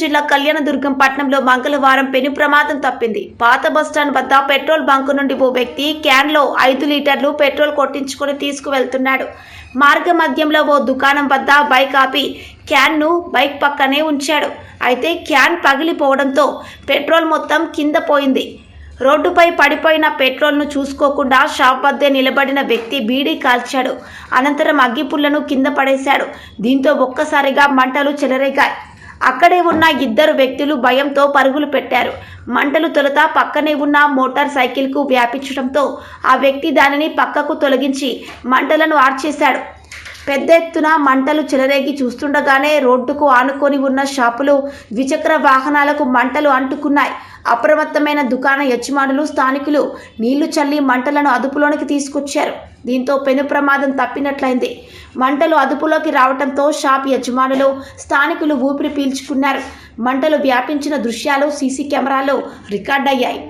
జిల్లా కళ్యాణదుర్గం పట్టణంలో మంగళవారం పెను ప్రమాదం తప్పింది. పాత బస్టాండ్ వద్ద పెట్రోల్ బంకు నుండి ఓ వ్యక్తి క్యాన్లో ఐదు లీటర్లు పెట్రోల్ కొట్టించుకొని తీసుకువెళ్తున్నాడు. మార్గ మధ్యంలో ఓ దుకాణం వద్ద బైక్ ఆపి క్యాన్ను బైక్ పక్కనే ఉంచాడు. అయితే క్యాన్ పగిలిపోవడంతో పెట్రోల్ మొత్తం కింద పోయింది. రోడ్డుపై పడిపోయిన పెట్రోల్ను చూసుకోకుండా షాప్ వద్దే నిలబడిన వ్యక్తి బీడీ కాల్చాడు. అనంతరం అగ్గిపుల్లను కింద పడేశాడు. దీంతో ఒక్కసారిగా మంటలు చెలరేగాయి. అక్కడే ఉన్న ఇద్దరు వ్యక్తులు భయంతో పరుగులు పెట్టారు. మంటలు తొలుత పక్కనే ఉన్న మోటార్ సైకిల్కు వ్యాపించడంతో ఆ వ్యక్తి దానిని పక్కకు తొలగించి మంటలను ఆర్చేశాడు. పెద్ద ఎత్తున మంటలు చెలరేగి చూస్తుండగానే రోడ్డుకు ఆనుకొని ఉన్న షాపులు ద్విచక్ర వాహనాలకు మంటలు అంటుకున్నాయి. అప్రమత్తమైన దుకాణ యజమానులు స్థానికులు నీళ్ళు చల్లి మంటలను అదుపులోనికి తీసుకొచ్చారు. దీంతో పెను ప్రమాదం తప్పినట్లయింది. మంటలు అదుపులోకి రావడంతో షాప్ యజమానులు స్థానికులు ఊపిరి పీల్చుకున్నారు. మంటలు వ్యాపించిన దృశ్యాలు సీసీ కెమెరాలో రికార్డయ్యాయి.